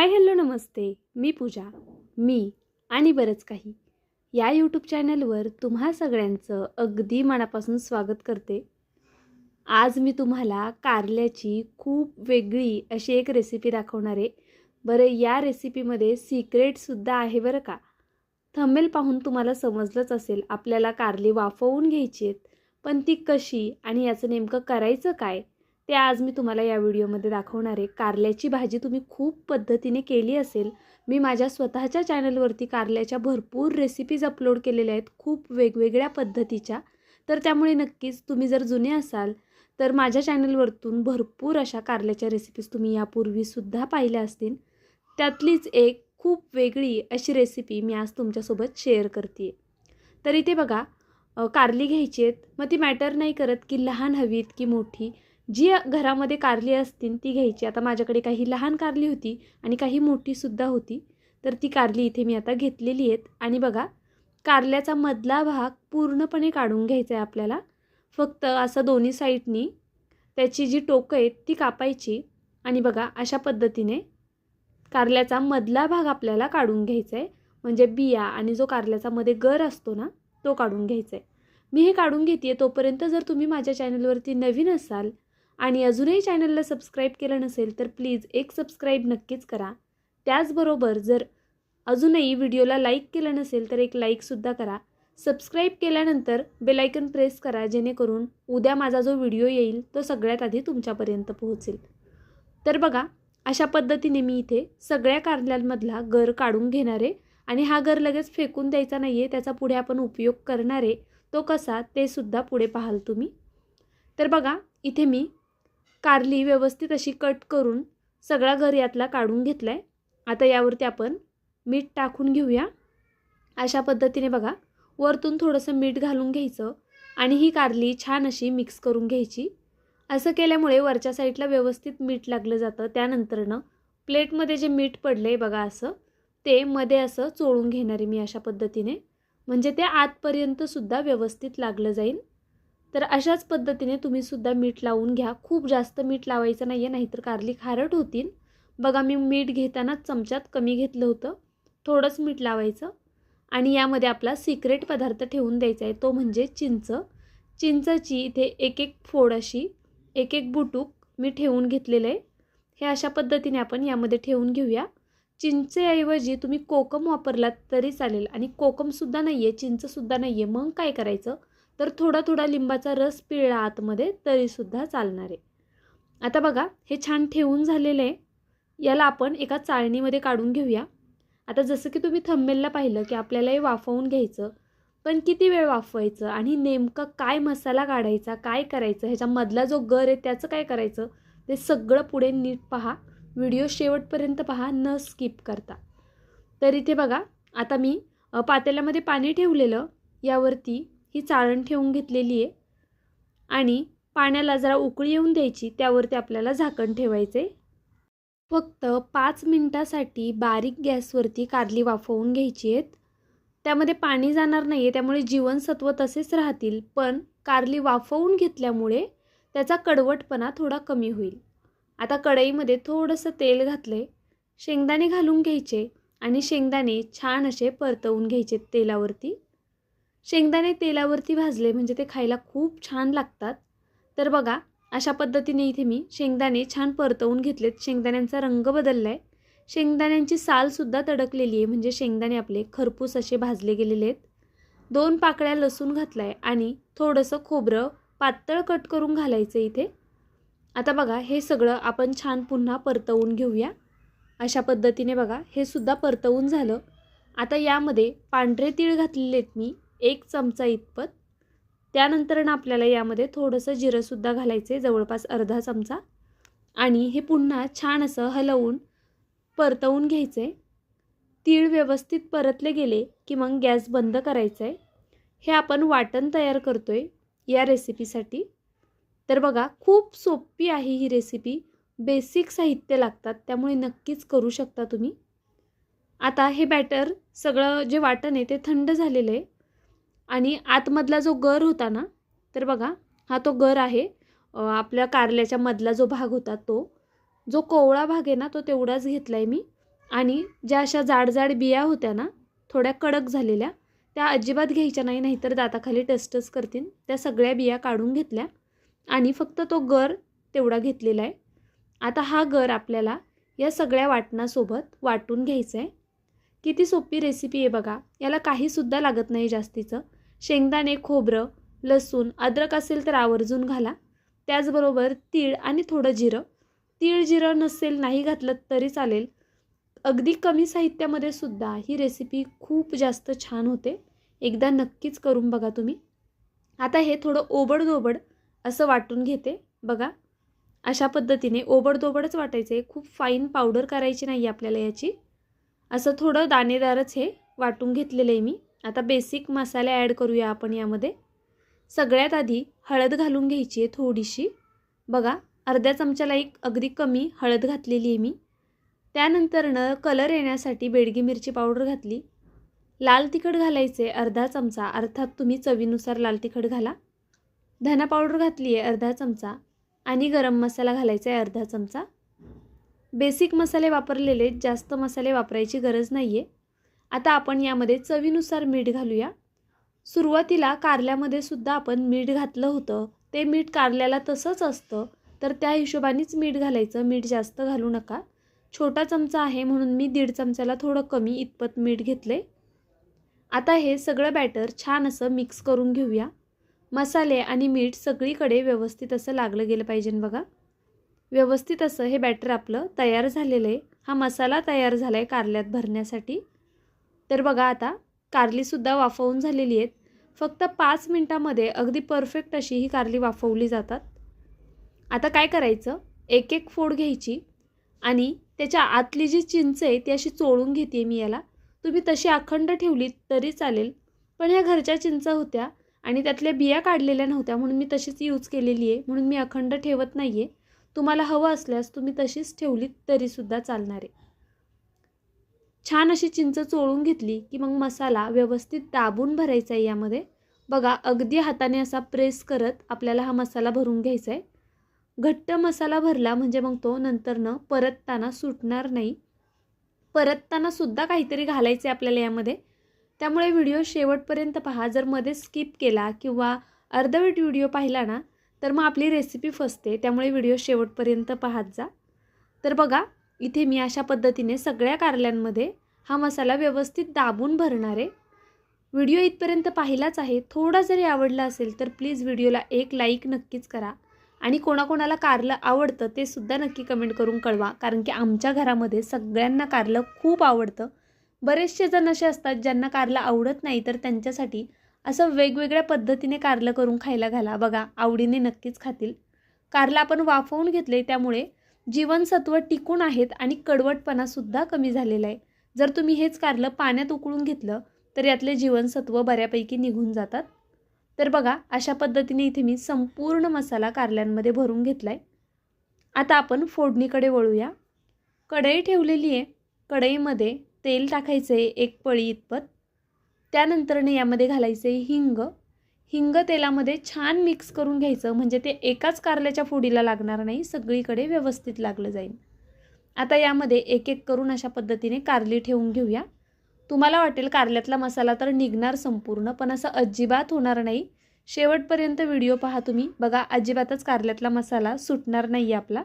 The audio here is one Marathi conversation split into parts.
हाय हॅलो नमस्ते मी पूजा मी आणि बरंच काही. या यूट्यूब चॅनलवर तुम्हा सगळ्यांचं अगदी मनापासून स्वागत करते. आज मी तुम्हाला कारल्याची खूप वेगळी अशी एक रेसिपी दाखवणार आहे. बरं या रेसिपीमध्ये सिक्रेटसुद्धा आहे बरं का? थंबेल पाहून तुम्हाला समजलंच असेल आपल्याला कारली वाफवून घ्यायची आहेत पण ती कशी आणि याचं नेमकं करायचं काय? ते आज मी तुम्हाला या व्हिडिओमध्ये दाखवणार आहे. कारल्याची भाजी तुम्ही खूप पद्धतीने केली असेल. मी माझ्या स्वतःच्या चॅनलवरती कारल्याच्या भरपूर रेसिपीज अपलोड केलेल्या आहेत खूप वेगवेगळ्या पद्धतीच्या. तर त्यामुळे नक्कीच तुम्ही जर जुने असाल तर माझ्या चॅनलवरतून भरपूर अशा कारल्याच्या रेसिपीज तुम्ही यापूर्वीसुद्धा पाहिल्या असतील. त्यातलीच एक खूप वेगळी अशी रेसिपी मी आज तुमच्यासोबत शेअर करते तर इथे बघा कारली घ्यायची आहेत. मग ती मॅटर नाही करत की लहान हवीत की मोठी. जी घरामध्ये कारली असतील ती घ्यायची. आता माझ्याकडे काही लहान कारली होती आणि काही मोठीसुद्धा होती. तर ती कारली इथे मी आता घेतलेली आहेत. आणि बघा कारल्याचा मधला भाग पूर्णपणे काढून घ्यायचा आहे आपल्याला. फक्त असं दोन्ही साईडनी त्याची जी टोकं आहेत ती कापायची. आणि बघा अशा पद्धतीने कारल्याचा मधला भाग आपल्याला काढून घ्यायचा आहे. म्हणजे बिया आणि जो कारल्याचा मध्ये गर असतो ना तो काढून घ्यायचा आहे. मी हे काढून घेते तोपर्यंत जर तुम्ही माझ्या चॅनलवरती नवीन असाल आणि अजूनही चॅनलला सबस्क्राईब केलं नसेल तर प्लीज एक सबस्क्राईब नक्कीच करा. त्याचबरोबर जर अजूनही व्हिडिओला लाईक केलं नसेल तर एक लाईकसुद्धा करा. सबस्क्राईब केल्यानंतर बेलायकन प्रेस करा जेणेकरून उद्या माझा जो व्हिडिओ येईल तो सगळ्यात आधी तुमच्यापर्यंत पोहोचेल. तर बघा अशा पद्धतीने मी इथे सगळ्या कारल्यांमधला गर काढून घेणारे आणि हा गर लगेच फेकून द्यायचा नाही आहे त्याचा पुढे आपण उपयोग करणार आहे तो कसा ते सुद्धा पुढे पाहाल तुम्ही. तर बघा इथे मी कारली व्यवस्थित अशी कट करून सगळा घर यातला काढून घेतला आहे आता यावरती आपण मीठ टाकून घेऊया. अशा पद्धतीने बघा वरतून थोडंसं मीठ घालून घ्यायचं आणि ही कारली छान अशी मिक्स करून घ्यायची. असं केल्यामुळे वरच्या साईडला व्यवस्थित मीठ लागलं जातं. त्यानंतरनं प्लेटमध्ये जे मीठ पडलं आहे बघा असं ते मध्ये असं चोळून घेणार आहे मी अशा पद्धतीने. म्हणजे ते आतपर्यंतसुद्धा व्यवस्थित लागलं जाईल. तर अशाच पद्धतीने तुम्ही सुद्धा मीठ लावून घ्या. खूप जास्त मीठ लावायचं नाही आहे नाहीतर कारली खारट होतील. बघा मी मीठ घेताना चमच्यात कमी घेतलं होतं. थोडंच मीठ लावायचं. आणि यामध्ये आपला सिक्रेट पदार्थ ठेवून द्यायचा आहे तो म्हणजे चिंच. चिंचची इथे एक एक फोड अशी एक एक बुटूक मी ठेवून घेतलेलं आहे. हे अशा पद्धतीने आपण यामध्ये ठेवून घेऊया. चिंचेऐवजी तुम्ही कोकम वापरलात तरी चालेल. आणि कोकमसुद्धा नाही आहे चिंचसुद्धा नाही आहे मग काय करायचं? तर थोडा थोडा लिंबाचा रस पिळला आतमध्ये तरीसुद्धा चालणार. आहे आता बघा हे छान ठेवून झालेलं आहे. याला आपण एका चाळणीमध्ये काढून घेऊया. आता जसं की तुम्ही थंबेलला पाहिलं की आपल्याला हे वाफवून घ्यायचं पण किती वेळ वाफवायचं आणि नेमकं काय मसाला काढायचा काय करायचं ह्याच्यामधला जो गर आहे त्याचं काय करायचं ते सगळं पुढे नीट पहा. व्हिडिओ शेवटपर्यंत पहा न स्किप करता. तर इथे बघा आता मी पातेल्यामध्ये पाणी ठेवलेलं यावरती ही चाळण ठेवून घेतलेली आहे. आणि पाण्याला जरा उकळी येऊन द्यायची त्यावरती आपल्याला झाकण ठेवायचे फक्त पाच मिनटासाठी बारीक गॅसवरती कारली वाफवून घ्यायची आहेत. त्यामध्ये पाणी जाणार नाही आहे त्यामुळे जीवनसत्व तसेच राहतील पण कारली वाफवून घेतल्यामुळे त्याचा कडवटपणा थोडा कमी होईल. आता कढईमध्ये थोडंसं तेल घातले शेंगदाणे घालून घ्यायचे आणि शेंगदाणे छान असे परतवून घ्यायचे तेलावरती. शेंगदाणे तेलावरती भाजले म्हणजे ते खायला खूप छान लागतात. तर बघा अशा पद्धतीने इथे मी शेंगदाणे छान परतवून घेतलेत. शेंगदाण्यांचा रंग बदलला आहे शेंगदाण्यांची सालसुद्धा तडकलेली आहे. म्हणजे शेंगदाणे आपले खरपूस असे भाजले गेलेले आहेत. दोन पाकळ्या लसूण घातला आहे आणि थोडंसं खोबरं पातळ कट करून घालायचं इथे. आता बघा हे सगळं आपण छान पुन्हा परतवून घेऊया. अशा पद्धतीने बघा हे सुद्धा परतवून झालं. आता यामध्ये पांढरे तीळ घातलेले आहेत मी. एक चमचा इतपत. त्यानंतरनं आपल्याला यामध्ये थोडंसं जिरंसुद्धा घालायचं आहे जवळपास अर्धा चमचा. आणि हे पुन्हा छान असं हलवून परतवून घ्यायचं आहे तीळ व्यवस्थित परतले गेले की मग गॅस बंद करायचा आहे हे आपण वाटण तयार करतो आहे या रेसिपीसाठी. तर बघा खूप सोपी आहे ही रेसिपी. बेसिक साहित्य लागतात त्यामुळे नक्कीच करू शकता तुम्ही. आता हे बॅटर सगळं जे वाटण आहे ते थंड झालेलं आहे. आणि आतमधला जो गर होता ना तर बघा हा तो गर आहे. आपल्या कारल्याच्या मधला जो भाग होता तो जो कोवळा भाग आहे ना तो तेवढाच घेतला आहे मी. आणि ज्या अशा जाड जाड बिया होत्या ना थोड्या कडक झालेल्या त्या अजिबात घ्यायच्या नाही नाहीतर दाताखाली टस्टच करतील. त्या सगळ्या बिया काढून घेतल्या आणि फक्त तो गर तेवढा घेतलेला आहे. आता हा गर आपल्याला या सगळ्या वाटणासोबत वाटून घ्यायचं आहे किती सोपी रेसिपी आहे बघा. याला काहीसुद्धा लागत नाही जास्तीचं. शेंगदाणे खोबरं लसूण अद्रक असेल तर आवर्जून घाला. त्याचबरोबर तीळ आणि थोडं जिरं. तीळ जिरं नसेल नाही घातलं तरी चालेल. अगदी कमी साहित्यामध्ये सुद्धा ही रेसिपी खूप जास्त छान होते. एकदा नक्कीच करून बघा तुम्ही. आता हे थोडं ओबडधोबड असं वाटून घेते. बघा अशा पद्धतीने ओबडधोबडच वाटायचं. आहे खूप फाईन पावडर करायची नाही आपल्याला याची. असं थोडं दाणेदारच हे वाटून घेतलेलं आहे मी. आता बेसिक मसाले ॲड करूया आपण यामध्ये. सगळ्यात आधी हळद घालून घ्यायची आहे थोडीशी. बघा अर्ध्या चमच्याला एक अगदी कमी हळद घातलेली आहे मी. त्यानंतरनं कलर येण्यासाठी बेडगी मिरची पावडर घातली. लाल तिखट घालायचे अर्धा चमचा अर्थात तुम्ही चवीनुसार लाल तिखट घाला. धना पावडर घातली आहे अर्धा चमचा आणि गरम मसाला घालायचा आहे अर्धा चमचा. बेसिक मसाले वापरलेले जास्त मसाले वापरायची गरज नाही आहे आता आपण यामध्ये चवीनुसार मीठ घालूया. सुरुवातीला कारल्यामध्ये सुद्धा आपण मीठ घातलं होतं. ते मीठ कारल्याला तसंच असतं. तर त्या हिशोबानेच मीठ घालायचं. मीठ जास्त घालू नका. छोटा चमचा आहे म्हणून मी दीड चमच्याला थोडं कमी इतपत मीठ घेतले. आता हे सगळं बॅटर छान असं मिक्स करून घेऊया. मसाले आणि मीठ सगळीकडे व्यवस्थित असं लागलं गेलं पाहिजे बघा. व्यवस्थित असं हे बॅटर आपलं तयार झालेलं आहे. हा मसाला तयार झाला आहे कारल्यात भरण्यासाठी. तर बघा आता कारलीसुद्धा वाफवून झालेली आहेत. फक्त पाच मिनटामध्ये अगदी परफेक्ट अशी ही कारली वाफवली जातात. आता काय करायचं? एक एक फोड घ्यायची आणि त्याच्या आतली जी चिंच आहे ती अशी चोळून घेते मी याला. तुम्ही तशी अखंड ठेवली तरी चालेल. पण ह्या घरच्या चिंच होत्या आणि त्यातल्या बिया काढलेल्या नव्हत्या म्हणून मी तशीच यूज केलेली आहे. म्हणून मी अखंड ठेवत नाही आहे तुम्हाला हवं असल्यास तुम्ही तशीच ठेवली तरीसुद्धा चालणार आहे. छान अशी चिंच चोळून घेतली की मग मसाला व्यवस्थित दाबून भरायचा आहे यामध्ये. बघा अगदी हाताने असा प्रेस करत आपल्याला हा मसाला भरून घ्यायचा आहे. घट्ट मसाला भरला म्हणजे मग तो नंतरनं परतताना सुटणार नाही. परतताना सुद्धा काहीतरी घालायचं आहे आपल्याला यामध्ये. त्यामुळे व्हिडिओ शेवटपर्यंत पहा. जर मध्ये स्किप केला किंवा अर्धवट व्हिडिओ पाहिला ना तर मग आपली रेसिपी फसते. त्यामुळे व्हिडिओ शेवटपर्यंत पाहत जा. तर बघा इथे मी अशा पद्धतीने सगळ्या कारल्यांमध्ये हा मसाला व्यवस्थित दाबून भरणार आहे. व्हिडिओ इथपर्यंत पाहिलाच आहे. थोडा जरी आवडला असेल तर प्लीज व्हिडिओला एक लाईक नक्कीच करा. आणि कोणाकोणाला कारलं आवडतं ते सुद्धा नक्की कमेंट करून कळवा. कारण की आमच्या घरामध्ये सगळ्यांना कारलं खूप आवडतं. बरेचसे जण असे असतात ज्यांना कारलं आवडत नाही तर त्यांच्यासाठी असं वेगवेगळ्या पद्धतीने कारलं करून खायला घाला. बघा आवडीने नक्कीच खातील. कारलं आपण वाफवून घेतले त्यामुळे जीवनसत्व टिकून आहेत आणि कडवटपणासुद्धा कमी झालेला आहे. जर तुम्ही हेच कारलं पाण्यात उकळून घेतलं तर यातले जीवनसत्व बऱ्यापैकी निघून जातात. तर बघा अशा पद्धतीने इथे मी संपूर्ण मसाला कारल्यांमध्ये भरून घेतला आहे आता आपण फोडणीकडे वळूया. कढई ठेवलेली आहे. कढईमध्ये तेल टाकायचं आहे एक पळी इतपत. त्यानंतरने यामध्ये घालायचं आहे हिंग. हिंग तेलामध्ये छान मिक्स करून घ्यायचं म्हणजे ते एकाच कारल्याच्या फोडीला लागणार नाही सगळीकडे व्यवस्थित लागलं जाईल. आता यामध्ये एक एक करून अशा पद्धतीने कारली ठेवून घेऊया. तुम्हाला वाटेल कारल्यातला मसाला तर निघणार संपूर्ण पण असं अजिबात होणार नाही. शेवटपर्यंत व्हिडिओ पहा तुम्ही. बघा अजिबातच कारल्यातला मसाला सुटणार नाही आपला.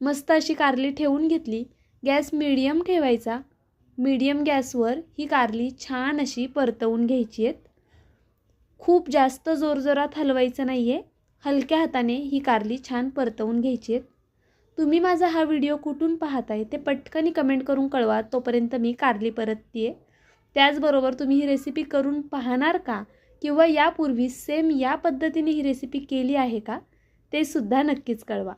मस्त अशी कारली ठेवून घेतली. गॅस मिडियम ठेवायचा. मीडियम गॅसवर ही कारली छान अशी परतवून घ्यायची आहेत. खूप जास्त जोरजोरात हलवायचं नाही आहे हलक्या हाताने ही कारली छान परतवून घ्यायची आहेत. तुम्ही माझा हा व्हिडिओ कुठून पाहताय ते पटकनी कमेंट करून कळवा तोपर्यंत मी कारली परतते आहे त्याचबरोबर तुम्ही ही रेसिपी करून पाहणार का? किंवा यापूर्वी सेम या पद्धतीने ही रेसिपी केली आहे का? ते सुद्धा नक्कीच कळवा.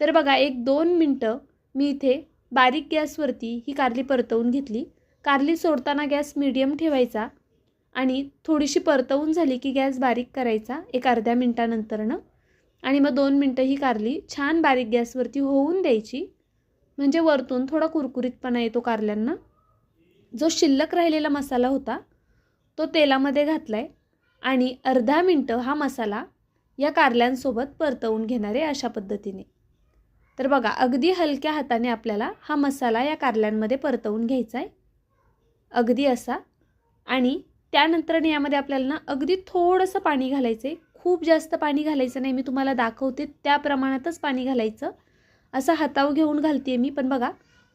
तर बघा एक दोन मिनटं मी इथे बारीक गॅसवरती ही कारली परतवून घेतली. कारली सोडताना गॅस मिडियम ठेवायचा. आणि थोडीशी परतवून झाली की गॅस बारीक करायचा एक अर्ध्या मिनटानंतरनं. आणि मग दोन मिनटं ही कारली छान बारीक गॅसवरती होऊन द्यायची. म्हणजे वरतून थोडा कुरकुरीतपणा येतो कारल्यांना. जो शिल्लक राहिलेला मसाला होता तो तेलामध्ये घातला आहे आणि अर्धा मिनटं हा मसाला या कारल्यांसोबत परतवून घेणार आहे अशा पद्धतीने. तर बघा अगदी हलक्या हाताने आपल्याला हा मसाला या कारल्यांमध्ये परतवून घ्यायचा आहे अगदी असा. आणि त्यानंतर यामध्ये आपल्याला ना अगदी थोडंसं पाणी घालायचं आहे खूप जास्त पाणी घालायचं नाही. मी तुम्हाला दाखवते त्या प्रमाणातच पाणी घालायचं. असं हाताव घेऊन घालते मी. पण बघा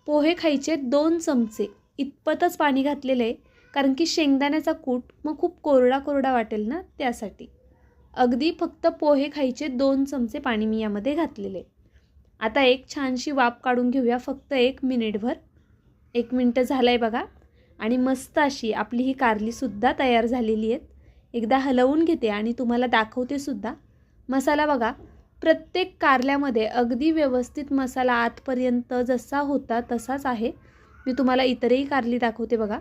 पोहे खायचे दोन चमचे. इतपतच पाणी घातलेलं आहे. कारण की शेंगदाण्याचा कूट मग खूप कोरडा कोरडा वाटेल ना त्यासाठी. अगदी फक्त पोहे खायचे दोन चमचे पाणी मी यामध्ये घातलेले आता एक छानशी वाफ काढून घेऊया. फक्त एक मिनिटभर. एक मिनटं झालं आहे बघा. आणि मस्त अशी आपली ही कारलीसुद्धा तयार झालेली आहेत. एकदा हलवून घेते आणि तुम्हाला दाखवते सुद्धा. मसाला बघा प्रत्येक कारल्यामध्ये अगदी व्यवस्थित मसाला आतपर्यंत जसा होता तसाच आहे. मी तुम्हाला इतरही कारली दाखवते बघा.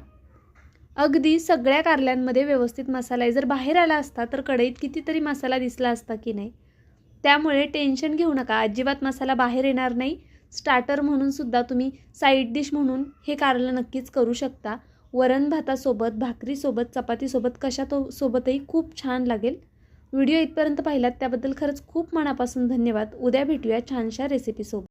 अगदी सगळ्या कारल्यांमध्ये व्यवस्थित मसाला आहे. जर बाहेर आला असता तर कढईत कितीतरी मसाला दिसला असता की नाही. त्यामुळे टेन्शन घेऊ नका. अजिबात मसाला बाहेर येणार नाही. स्टार्टर म्हणून सुद्धा तुम्ही साईड डिश म्हणून हे कारलं नक्कीच करू शकता. वरण भातासोबत भाकरीसोबत चपातीसोबत कशा तो सोबतही खूप छान लागेल. व्हिडिओ इथपर्यंत पाहिलात त्याबद्दल खरंच खूप मनापासून धन्यवाद. उद्या भेटूया छानशा रेसिपीसोबत